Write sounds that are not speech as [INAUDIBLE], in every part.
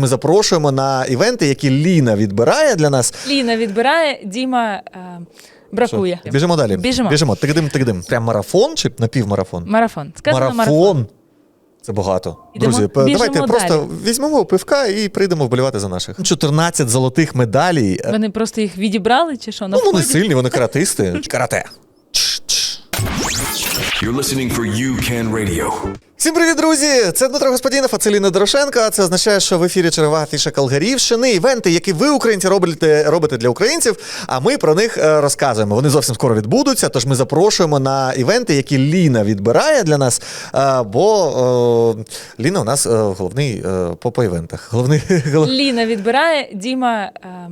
Ми запрошуємо на івенти, які Ліна відбирає для нас. Ліна відбирає, Діма е, бракує. Що? Біжимо далі. Біжимо. Біжимо. Тигдим, тигдим. Прям марафон чи напівмарафон? Марафон. Сказано марафон. марафон. Це багато. Ідемо, Друзі, біжимо давайте просто візьмемо пивка і прийдемо вболівати за наших. 14 золотих медалей. Вони просто їх відібрали чи що? На Ну, вони вході? сильні, вони каратисти. Карате. You're listening for UCAN Radio. Всім привіт, друзі! Це Дмитро Господінов, а це Ліна Дорошенко. А Це означає, що в ефірі чергова афіша Калгарівщини. Івенти, які ви, українці, робите, робите для українців. А ми про них е, розказуємо. Вони зовсім скоро відбудуться. Тож ми запрошуємо на івенти, які Ліна відбирає для нас. е, Бо е, Ліна у нас головний по, по івентах. Головний [LAUGHS] гол- Ліна відбирає, Діма е,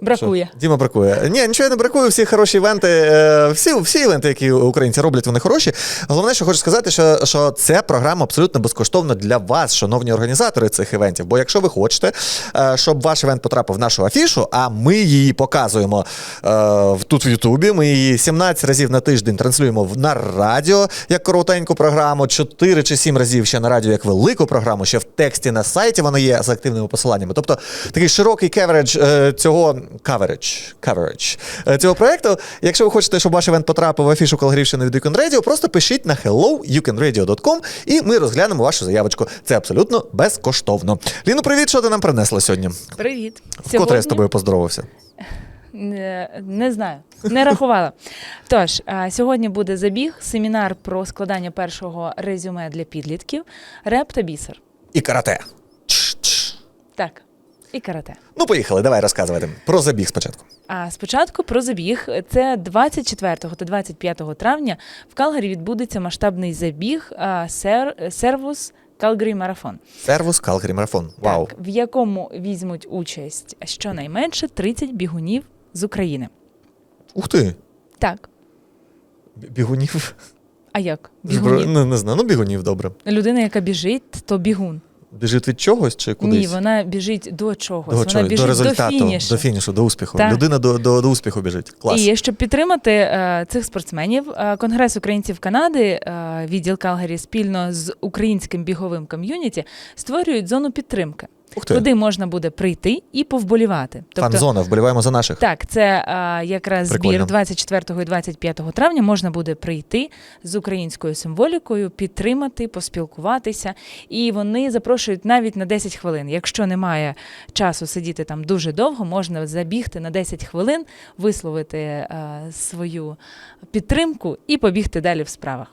бракує. Що? Діма бракує. Ні, нічого не бракує. Всі хороші івенти, е, всі, всі івенти, які українці роблять, вони хороші. Головне, що хочу сказати, що, що це програма абсолютно безкоштовна для вас, шановні організатори цих івентів. Бо якщо ви хочете, е, щоб ваш івент потрапив в нашу афішу, а ми її показуємо е, тут в Ютубі. Ми її 17 разів на тиждень транслюємо на радіо як коротеньку програму, 4 чи 7 разів ще на радіо як велику програму, ще в тексті на сайті воно є з активними посиланнями. Тобто такий широкий кевередж цього coverage, coverage, е, цього проекту. Якщо ви хочете, щоб ваш івент потрапив в афішу Калгарівщини від Weekend Radio, просто пишіть на hello.youcanradio.com і ми розглянемо вашу заявочку. Це абсолютно безкоштовно. Ліно, привіт, що ти нам принесла сьогодні? Привіт. Вкотре я з тобою поздоровався. Не, не знаю, не рахувала. Тож, сьогодні буде забіг, семінар про складання першого резюме для підлітків, реп та бісер. І карате. Чш-чш. Так, і карате. Ну, поїхали, давай розказувати. Про забіг спочатку. А спочатку про забіг. Це 24 та 25 травня в Калгарі відбудеться масштабний забіг а, сер, сервус Калгарі Марафон. Сервус Калгарі Марафон. Вау. Так, в якому візьмуть участь щонайменше 30 бігунів з України. Ух ти. Так. Бігунів. А як? Бігунів. Не, не знаю, ну бігунів добре. Людина, яка біжить, то бігун. Біжить від чогось чи кудись? Ні, вона біжить до чогось. До, вона біжить до результату, до фінішу. до фінішу, до успіху. Так. Людина до, до, до успіху біжить. Клас. І щоб підтримати е, цих спортсменів, е, Конгрес українців Канади, е, відділ Калгарі спільно з українським біговим ком'юніті створюють зону підтримки. Куди можна буде прийти і повболівати. Тобто Фан-зона, вболіваємо за наших. Так, це е, якраз Прикольно. збір 24 і 25 травня. Можна буде прийти з українською символікою, підтримати, поспілкуватися. І вони запрошують навіть на 10 хвилин. Якщо немає часу сидіти там дуже довго, можна забігти на 10 хвилин, висловити е, свою підтримку і побігти далі в справах.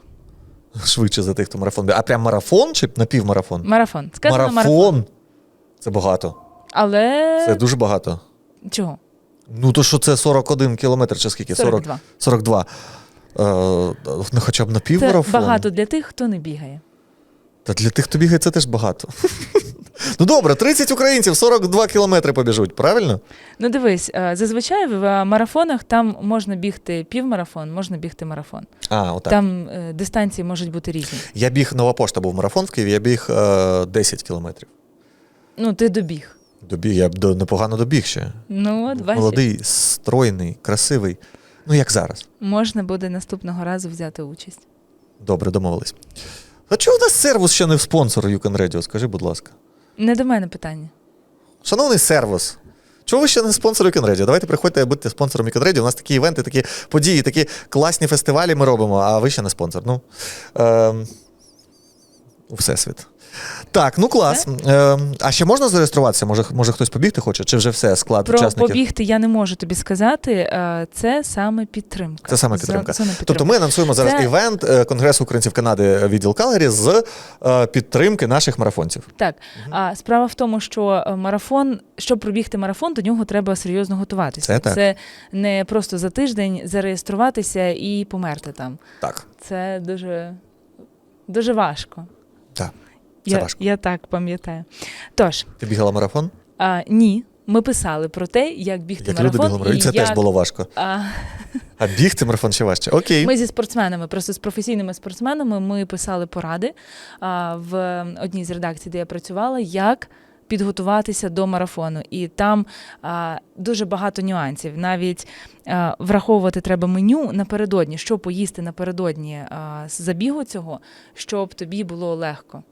Швидше за тих, хто марафон. А прям марафон чи напівмарафон? Марафон. Сказано марафон. марафон. Це багато. Але Це дуже багато. чого? Ну то що це 41 кілометр чи скільки? 42. 42. Е, ну хоча б Це багато для тих, хто не бігає. Та для тих, хто бігає, це теж багато. [LAUGHS] ну добре, 30 українців 42 кілометри побіжуть, правильно? Ну дивись, е, зазвичай в е, марафонах там можна бігти півмарафон, можна бігти марафон. А, отак. Там е, дистанції можуть бути різні. Я біг нова пошта, був марафон в Києві, я біг е, 10 кілометрів. Ну, ти добіг. Добіг, я б до, непогано добіг ще. Ну, от бачиш, Молодий, стройний, красивий. Ну, як зараз. можна буде наступного разу взяти участь. Добре, домовились. А чого у нас сервус ще не в спонсор Юкон Radio? Скажи, будь ласка. Не до мене питання. Шановний сервус. Чого ви ще не спонсор Юкон Radio? Давайте приходьте будьте спонсором Юкон Radio. У нас такі івенти, такі події, такі класні фестивалі ми робимо, а ви ще не спонсор. Ну, ем, у Всесвіт. Так, ну клас. Ем, а ще можна зареєструватися? Може, може хтось побігти хоче? Чи вже все склад Про учасників? побігти я не можу тобі сказати. е, Це саме підтримка. Це саме Зо- підтримка. зона Тобто ми анонсуємо зараз Це- івент е, Конгресу українців Канади е, відділ Калгарі з е, підтримки наших марафонців. Так, а справа в тому, що е, марафон, щоб пробігти марафон, до нього треба серйозно готуватися. Це так. Це не просто за тиждень зареєструватися і померти там. Так, Це дуже, дуже важко. Це я, важко. я так пам'ятаю. Тож, Ти бігала марафон? а, ні, ми писали про те, як бігти Як люди марафон. бігали марафон. І це як, теж було важко. А, А бігти марафон ще важче. Окей. ми зі спортсменами, просто з професійними спортсменами, ми писали поради а, в одній з редакцій, де я працювала, як підготуватися до марафону. І там а, дуже багато нюансів. Навіть а, враховувати треба меню напередодні, що поїсти напередодні а, забігу цього, щоб тобі було легко.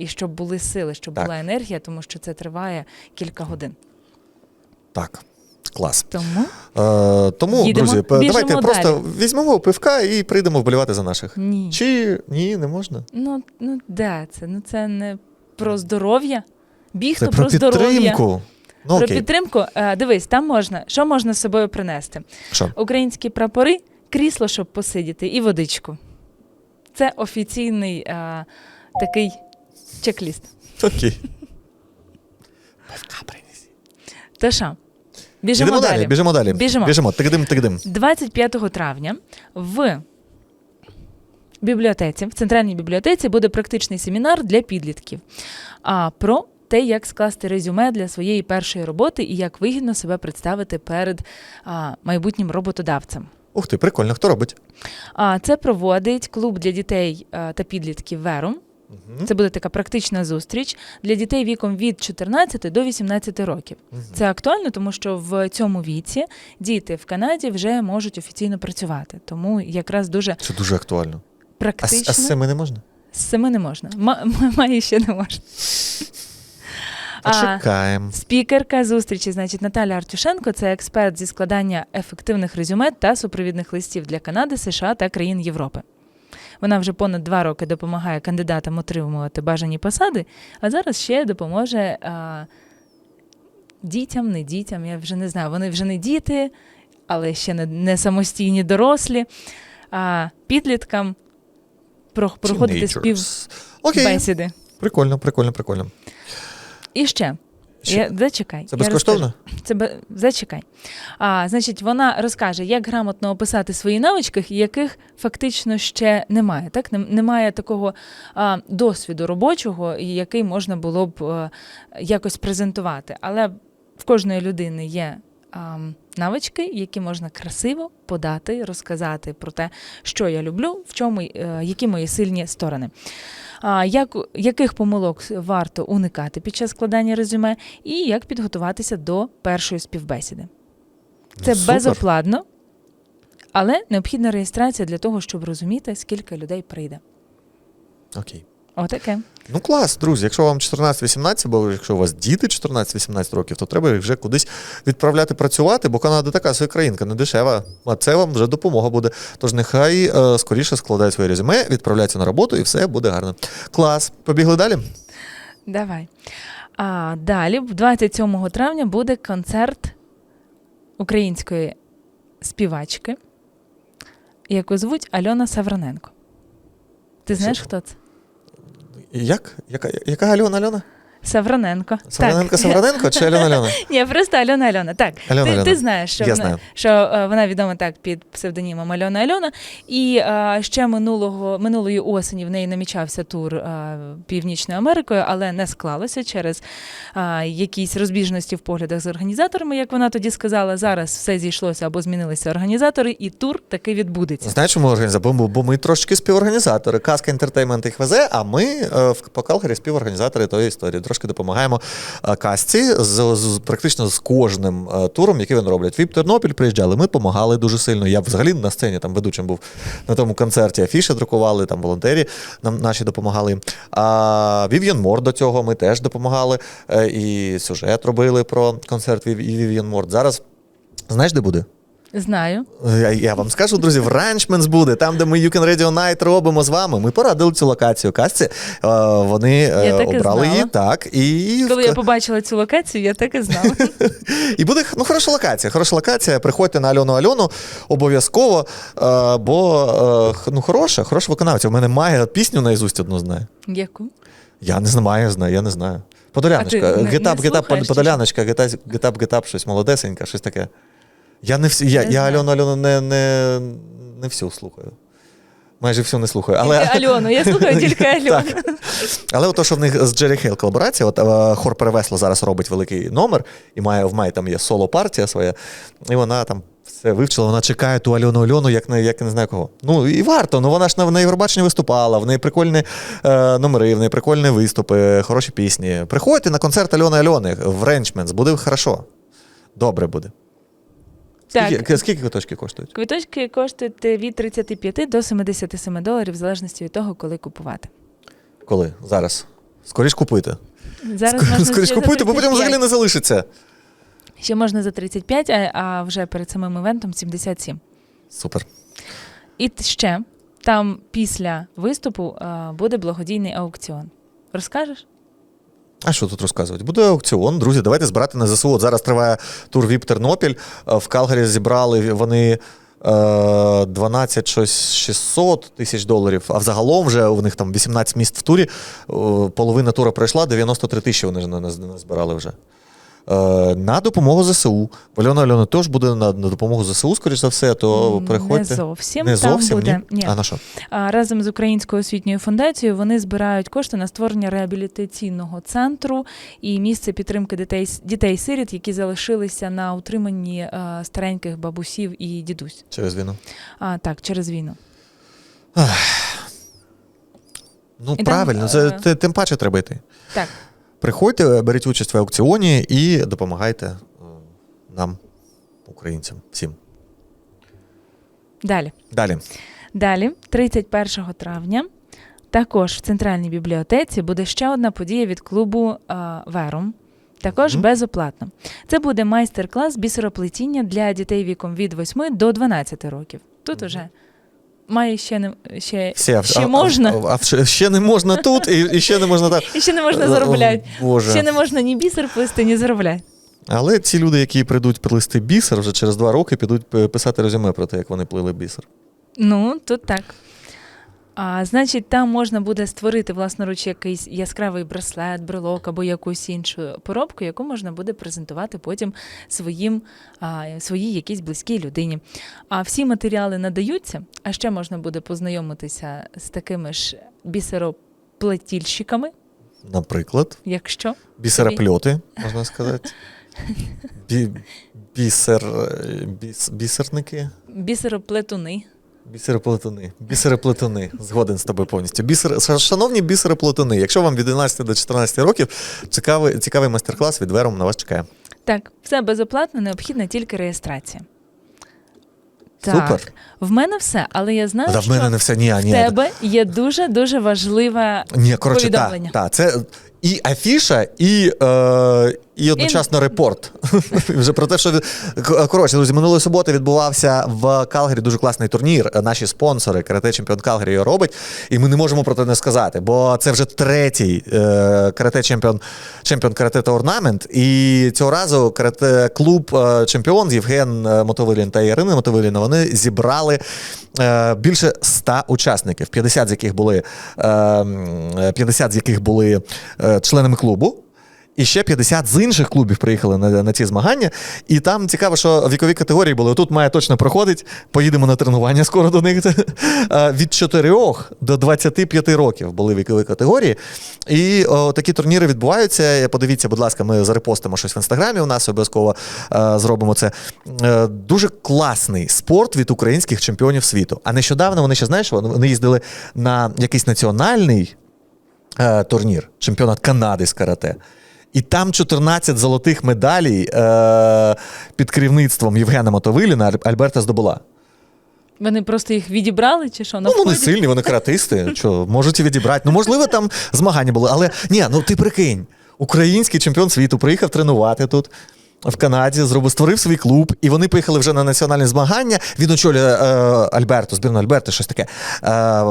І щоб були сили, щоб Так. була енергія, тому що це триває кілька годин. Так, клас. Тому Е, тому, Їдемо, друзі, давайте просто візьмемо пивка і прийдемо вболівати за наших. ні. Чи ні, не можна? Ну, ну де це? Ну це не про здоров'я. Біг Це то про про здоров'я. Ну, Про окей. підтримку. Е, дивись, там можна. Що можна з собою принести? Що? Українські прапори, крісло, щоб посидіти, і водичку. Це офіційний е, такий чек-ліст. Окей. Пивка принесі. Та що? Біжимо, Біжимо далі. далі, біжимо далі. Біжимо. Біжимо. Тигдим, тигдим. 25 травня в бібліотеці, в центральній бібліотеці буде практичний семінар для підлітків а, про те, як скласти резюме для своєї першої роботи і як вигідно себе представити перед а, майбутнім роботодавцем. Ух ти, прикольно. Хто робить? А це проводить клуб для дітей а, та підлітків Верум. Мгм. Це буде така практична зустріч для дітей віком від 14 до 18 років. Це актуально, тому що в цьому віці діти в Канаді вже можуть офіційно працювати. Тому якраз дуже Це дуже актуально. Практично а з цими не можна? з семи не можна. Ма- ма- Має ще не можна. [LAUGHS] А, Почекаємо. Спікерка зустрічі, значить, Наталя Артюшенко, це експерт зі складання ефективних резюме та супровідних листів для Канади, США та країн Європи. Вона вже понад два роки допомагає кандидатам отримувати бажані посади, а зараз ще допоможе а, дітям, не дітям. Я вже не знаю, вони вже не діти, але ще не, не самостійні дорослі, а підліткам про- проходити Teenagers. Окей. Прикольно, прикольно, прикольно. І ще. Я, зачекай. Це безкоштовно? Це зачекай. А, значить, вона розкаже, як грамотно описати свої навички, яких фактично ще немає. Так? Немає такого а, досвіду робочого, який можна було б а, якось презентувати. Але в кожної людини є. Навички, які можна красиво подати, розказати про те, що я люблю, в чому е, які мої сильні сторони. Як, яких помилок варто уникати під час складання резюме, і як підготуватися до першої співбесіди. Це супер. безоплатно, але необхідна реєстрація для того, щоб розуміти, скільки людей прийде. Окей. Отаке. Ну клас, друзі. Якщо вам 14-18, бо якщо у вас діти 14-18 років, то треба їх вже кудись відправляти працювати, бо Канада така своя країнка, не дешева. А це вам вже допомога буде. Тож нехай е, скоріше складають своє резюме, відправляються на роботу і все буде гарно. Клас. Побігли далі? Давай. А далі, 27 травня, буде концерт української співачки, яку звуть Альона Савраненко. Ти знаєш, хто це? Як? Яка, яка Альона Альона? Савраненко. Савраненко Так. Савраненко чи Альона Альона? [LAUGHS] Ні, просто Альона Альона. Так, Альона ти, Альона. ти знаєш, що, Я вона, знаю. що е, вона відома так під псевдонімом Альона Альона. І е, ще минулого, минулої осені в неї намічався тур е, Північною Америкою, але не склалося через е, якісь розбіжності в поглядах з організаторами, як вона тоді сказала. Зараз все зійшлося або змінилися організатори, і тур таки відбудеться. Знаєш, чому організатор? Бо, бо ми трошки співорганізатори. Казка Entertainment їх везе, а ми е, в по Калгарі співорганізатори тої історії. Трошки допомагаємо е, казці з, з практично з кожним е, туром, який вони роблять. Віп Тернопіль приїжджали, ми допомагали дуже сильно. Я взагалі на сцені там ведучим був на тому концерті. Афіші друкували, там волонтері нам наші допомагали. А Вів'ян Мор до цього ми теж допомагали. е, І сюжет робили про концерт Вів- Вів'ян Морд. Зараз знаєш, де буде? Знаю. Я, я вам скажу, друзі, в Ранчменс буде, там, де ми You Can Radio Night робимо з вами. Ми порадили цю локацію Касці. Е, Вони е, Я так і обрали знала. її, так. І, Коли я побачила цю локацію, я так і знала. [LAUGHS] і буде ну, хороша локація. Хороша локація. Приходьте на Альону Альону обов'язково. е, Бо е, ну, хороша, хороша виконавця. У мене має пісню наізусть одну знає. Яку? Я не знаю, знаю, я не знаю. Подоляночка. Гетап, гетап, подоляночка, гетап, гетап, щось молодесеньке, щось таке. Я не всі, я, Не я знаю. Альону Альону не, не, не всю слухаю. Майже всю не слухаю. Але, Тільки Альону. Я слухаю [LAUGHS] тільки Альону. Так. Але от то, що в них з Джері Хейл колаборація, от е, хор перевесло зараз робить великий номер, і має в має там є соло-партія своя, і вона там все вивчила, вона чекає ту Альону Альону, як не, як не знаю кого. Ну і варто, ну вона ж на, на Євробаченні виступала, в неї прикольні е, номери, в неї прикольні виступи, хороші пісні. Приходьте на концерт Альони Альони в Ренчменс, буде хорошо. Добре буде. Так. Скільки, скільки квиточки коштують? Квиточки коштують від 35 до 77 доларів, в залежності від того, коли купувати. Коли? Зараз. Скоріш купити. Зараз можна Скоріш ще за купити, бо потім 35. взагалі не залишиться. Ще можна за 35, а, а вже перед самим івентом 77. Супер. І т- ще там після виступу а, буде благодійний аукціон. Розкажеш? А що тут розказувати? Буде аукціон, друзі. Давайте збирати на ЗСУ. От зараз триває тур ВІП Тернопіль. Е, В Калгарі зібрали вони е, 12 щось 600 тисяч доларів. А взагалом вже у них там 18 міст в турі. Е, Половина тура пройшла, 93 тисячі вони ж на- на- назбирали вже. Е, На допомогу ЗСУ. Альона Альона теж буде на, на допомогу ЗСУ, скоріш за все, то переходьте. Не зовсім. Не там буде. ні? А на що? Разом з Українською освітньою фундацією вони збирають кошти на створення реабілітаційного центру і місце підтримки дітей дітей-сиріт, які залишилися на утриманні е, стареньких бабусів і дідусь. Через війну. А так, через війну. Ну, І правильно, е, це те- тим паче треба йти. Так, Приходьте, беріть участь в аукціоні і допомагайте е, нам, українцям, всім. далі. Далі. Далі, 31 травня, також в центральній бібліотеці буде ще одна подія від клубу е, Верум. Також Мгм. безоплатно. Це буде майстер-клас бісероплетіння для дітей віком від 8 до 12 років. Тут уже має ще не ще, Все, ще а, можна, А, а, ще- ще не можна тут, і, і ще не можна так. [LAUGHS] і ще не можна заробляти. Боже. Ще не можна ні бісер плести, ні заробляти. Але ці люди, які прийдуть плести бісер, вже через два роки підуть писати резюме про те, як вони плили бісер. Ну, тут так. А, значить, там можна буде створити власноруч якийсь яскравий браслет, брелок або якусь іншу поробку, яку можна буде презентувати потім своїм, а, своїй якійсь близькій людині. А всі матеріали надаються, а ще можна буде познайомитися з такими ж бісероплетільщиками, Наприклад, якщо бісеропльоти, можна сказати. [LAUGHS] Бі, бісер, е, біс, бісерники. бісероплетуни. Бісероплетуни. Бісероплетуни. Згоден з тобою повністю. Бісер... Шановні бісероплетуни, якщо вам від 11 до 14 років, цікавий, цікавий майстер-клас від Вером на вас чекає. Так, все безоплатно, необхідна тільки реєстрація. Супер. В мене все, але я знаю, Та в мене не все. Ні, в ні. тебе є дуже дуже важливе Ні, коротше, так. повідомлення. Та, це і афіша, і, е, і одночасно репорт. [LAUGHS] Вже про те, що коротше, друзі, минулої суботи відбувався в Калгарі дуже класний турнір. Наші спонсори, карате чемпіон Калгарі його робить. І ми не можемо про це не сказати, бо це вже третій е, карате чемпіон чемпіон карате та орнамент. І цього разу карате клуб е, чемпіон Євген е, Мотовилін та Ірина Мотовиліна вони зібрали е, більше 100 учасників, 50 з яких були е, 50 з яких були е, членами клубу. І ще 50 з інших клубів приїхали на, на ці змагання. І там цікаво, що вікові категорії були. Тут має точно проходить. Поїдемо на тренування скоро до них. [LAUGHS] Е, Від 4 до 25 років були вікові категорії. І о, такі турніри відбуваються. Подивіться, будь ласка, ми зарепостимо щось в інстаграмі. У нас обов'язково е, зробимо це. Е, дуже класний спорт від українських чемпіонів світу. А нещодавно вони ще знаєш, вони їздили на якийсь національний е, турнір, чемпіонат Канади з карате. І там 14 золотих медалей е, під керівництвом Євгена Мотовиліна Альберта здобула. Вони просто їх відібрали чи що? На Ну, вони сильні, вони каратисти. [LAUGHS] Що, можуть і відібрати. Ну, можливо, там змагання були. Але ні, ну ти прикинь, український чемпіон світу приїхав тренувати тут. В Канаді зробив створив свій клуб, і вони поїхали вже на національні змагання. Він очолює е, Альберту, збірну Альберти, щось таке. Е,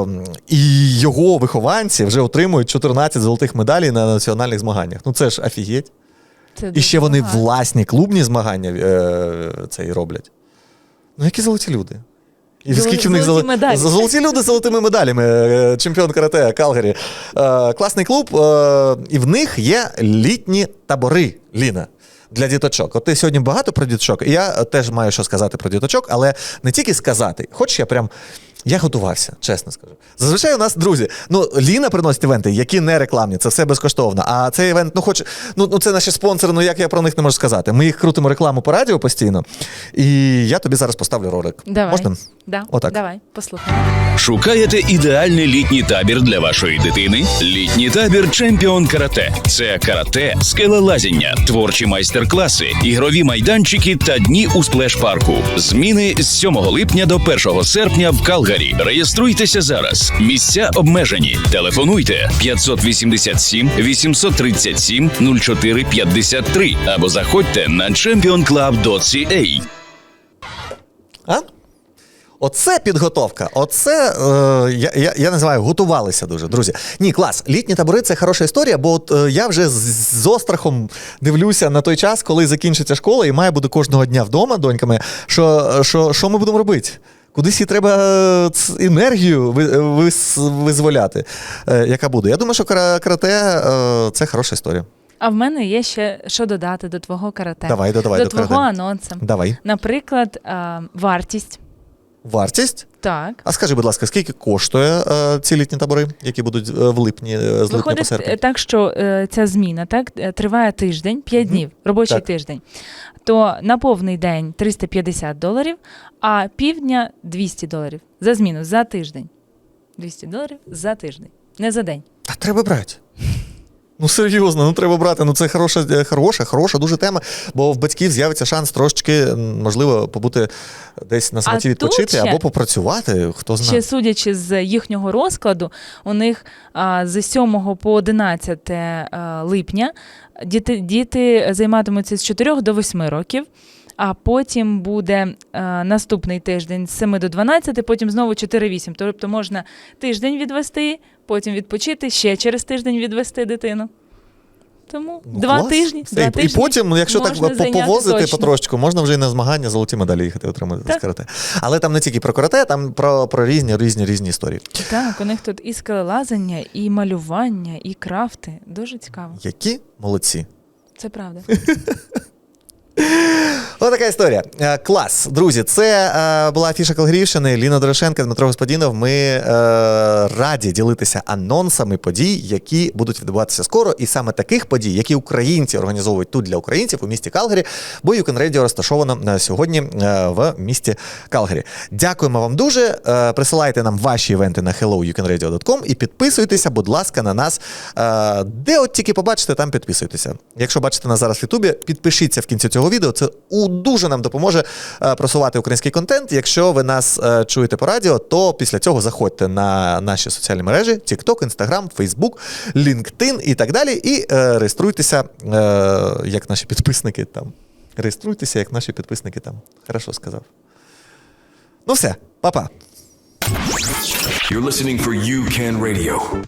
і його вихованці вже отримують 14 золотих медалей на національних змаганнях. Ну це ж офігеть. Це І ще вони багато. власні клубні змагання е, це і роблять. Ну, які золоті люди. І Золоті- скільки в них золоті золо- медалі. Золоті люди з золотими медалями. е, Чемпіон карате Калгарі. Е, класний клуб, е, і в них є літні табори, Ліна. Для діточок. От ти сьогодні багато про діточок. І я теж маю що сказати про діточок, але не тільки сказати. Хоч я прям. Я готувався, чесно скажу. Зазвичай у нас, друзі, ну Ліна приносить івенти, які не рекламні, це все безкоштовно. А цей івент, ну хоч, ну, ну це наші спонсори, ну як я про них не можу сказати. Ми їх крутимо рекламу по радіо постійно. І я тобі зараз поставлю ролик. Давай. Можна? Да. Отак. Давай, послухаємо. Шукаєте ідеальний літній табір для вашої дитини? Літній табір Чемпіон Карате. Це карате, скелелазіння, творчі майстер-класи, ігрові майданчики та дні у сплеш-парку. Зміни з 7 липня до 1 серпня в Калгарі. Калгарі. Реєструйтеся зараз. Місця обмежені. Телефонуйте 587 837 0453 або заходьте на championclub.ca. Оце підготовка. Оце е, я, я, я називаю готувалися дуже, друзі. Ні, клас. Літні табори це хороша історія, бо от е, я вже з, з острахом дивлюся на той час, коли закінчиться школа, і має бути кожного дня вдома доньками. Що, що, що ми будемо робити? Кудись їй треба е, енергію ви- визволяти, е, яка буде. Я думаю, що кара- карате е, це хороша історія. А в мене є ще що додати до твого карате. Давай, додавай до до твого карате. анонсу. Давай. Наприклад, вартість. Вартість. Так. А скажи, будь ласка, скільки коштує е, ці літні табори, які будуть е, в липні, е, з липня по Виходить серпень? е, так, що е, ця зміна так триває тиждень, 5 Мгм. днів, робочий Так. тиждень. То на повний день 350 доларів, а півдня 200 доларів за зміну за тиждень. 200 доларів за тиждень, не за день. Та треба брати. Ну серйозно, ну треба брати. Ну це хороша, е, хороша, хороша дуже тема. Бо в батьків з'явиться шанс трошечки, можливо, побути десь на самоті А відпочити ще- або попрацювати. Хто Ще судячи з їхнього розкладу, у них а, з 7 по 11 а, липня діти, діти займатимуться з 4 до 8 років. А потім буде а, наступний тиждень з 7 до 12, потім знову 4-8. Тобто можна тиждень відвести, потім відпочити, ще через тиждень відвести дитину. Тому Ну, два клас. тижні. Все, Два і, і потім, ну, якщо можна так поповозити потрошечку, можна вже і на змагання золоті медалі їхати отримати Так. з карате. Але там не тільки про карате, там про, про різні різні різні історії. Так, у них тут і скелелазання, і малювання, і крафти. Дуже цікаво. Які молодці. Це правда. [LAUGHS] Ось така історія. Е, Клас, друзі. Це е, була афіша Калгарівщини. Ліна Дорошенка, Дмитро Господінов. Ми е, раді ділитися анонсами подій, які будуть відбуватися скоро. І саме таких подій, які українці організовують тут для українців у місті Калгарі, бо Юкен Radio розташовано е, сьогодні в місті Калгарі. Дякуємо вам дуже. Присилайте нам ваші івенти на helloyoucanradio.com і підписуйтеся, будь ласка, на нас. Де от тільки побачите, там підписуйтеся. Якщо бачите нас зараз в Ютубі, підпишіться в кінці цього відео. Це у- дуже нам допоможе е, просувати український контент. Якщо ви нас е, чуєте по радіо, то після цього заходьте на наші соціальні мережі: TikTok, Instagram, Facebook, LinkedIn і так далі. І е, реєструйтеся, як наші підписники там. Реєструйтеся, як наші підписники там. Хорошо сказав. Ну все, па-па. You're listening for You Can Radio.